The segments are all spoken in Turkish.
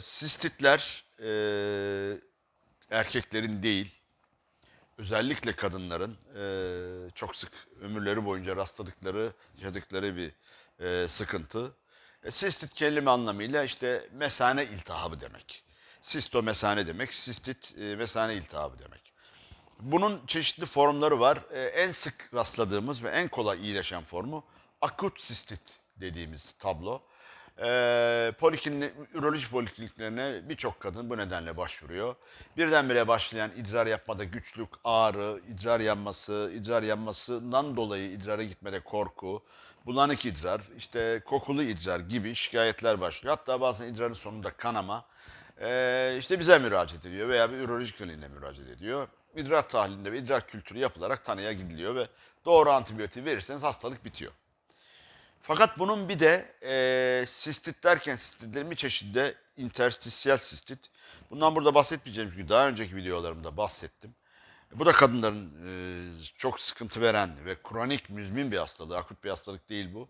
Sistitler e, erkeklerin değil, özellikle kadınların e, çok sık ömürleri boyunca rastladıkları, yaşadıkları bir e, sıkıntı. E, sistit kelime anlamıyla işte mesane iltihabı demek. Sisto mesane demek, sistit e, mesane iltihabı demek. Bunun çeşitli formları var. E, en sık rastladığımız ve en kolay iyileşen formu akut sistit dediğimiz tablo. E, poliklinik, üroloji polikliniklerine birçok kadın bu nedenle başvuruyor. Birdenbire başlayan idrar yapmada güçlük, ağrı, idrar yanması, idrar yanmasından dolayı idrara gitmede korku, bulanık idrar, işte kokulu idrar gibi şikayetler başlıyor. Hatta bazen idrarın sonunda kanama, ee, işte bize müracaat ediyor veya bir üroloji kliniğine müracaat ediyor. İdrar tahlilinde ve idrar kültürü yapılarak tanıya gidiliyor ve doğru antibiyotiği verirseniz hastalık bitiyor. Fakat bunun bir de e, sistit derken sistitlerin bir çeşidi interstisyal sistit. Bundan burada bahsetmeyeceğim çünkü daha önceki videolarımda bahsettim. Bu da kadınların e, çok sıkıntı veren ve kronik müzmin bir hastalığı, akut bir hastalık değil bu.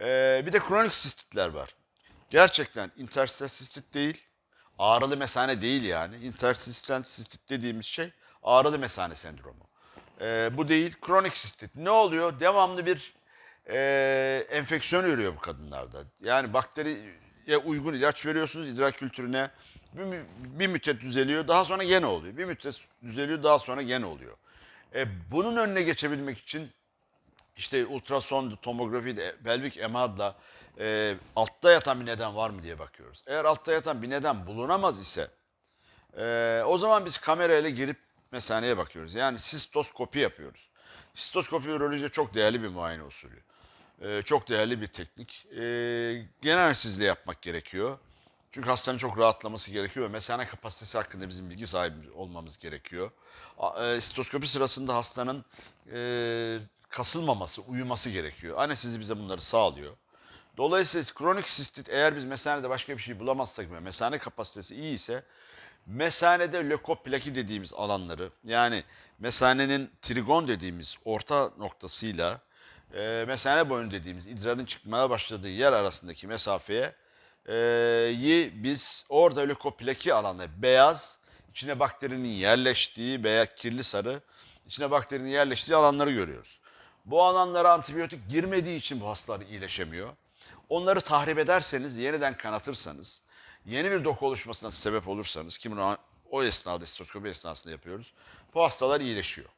E, bir de kronik sistitler var. Gerçekten interstisyal sistit değil, ağrılı mesane değil yani. Interstisyal sistit dediğimiz şey ağrılı mesane sendromu. E, bu değil, kronik sistit. Ne oluyor? Devamlı bir e, enfeksiyon yürüyor bu kadınlarda. Yani bakteriye uygun ilaç veriyorsunuz idrar kültürüne. Bir, bir müddet düzeliyor, daha sonra gene oluyor. Bir müddet düzeliyor, daha sonra gene oluyor. E, bunun önüne geçebilmek için işte ultrason, tomografi, de, pelvik MR'la e, altta yatan bir neden var mı diye bakıyoruz. Eğer altta yatan bir neden bulunamaz ise e, o zaman biz kamerayla girip mesaneye bakıyoruz. Yani sistoskopi yapıyoruz. Sistoskopi ürolojide çok değerli bir muayene usulü. E, çok değerli bir teknik. E, genel anestezide yapmak gerekiyor. Çünkü hastanın çok rahatlaması gerekiyor ve mesane kapasitesi hakkında bizim bilgi sahibi olmamız gerekiyor. E, sistoskopi sırasında hastanın e, kasılmaması, uyuması gerekiyor. Anestezi bize bunları sağlıyor. Dolayısıyla kronik sistit eğer biz mesanede başka bir şey bulamazsak ve mesane kapasitesi iyi ise mesanede lökoplaki dediğimiz alanları yani mesanenin trigon dediğimiz orta noktasıyla e, mesane boynu dediğimiz idrarın çıkmaya başladığı yer arasındaki mesafeye e, yi biz orada lökoplaki alanı beyaz içine bakterinin yerleştiği veya kirli sarı içine bakterinin yerleştiği alanları görüyoruz. Bu alanlara antibiyotik girmediği için bu hastalar iyileşemiyor. Onları tahrip ederseniz, yeniden kanatırsanız, yeni bir doku oluşmasına sebep olursanız, ki bunu o esnada, sistoskopi esnasında yapıyoruz, bu hastalar iyileşiyor.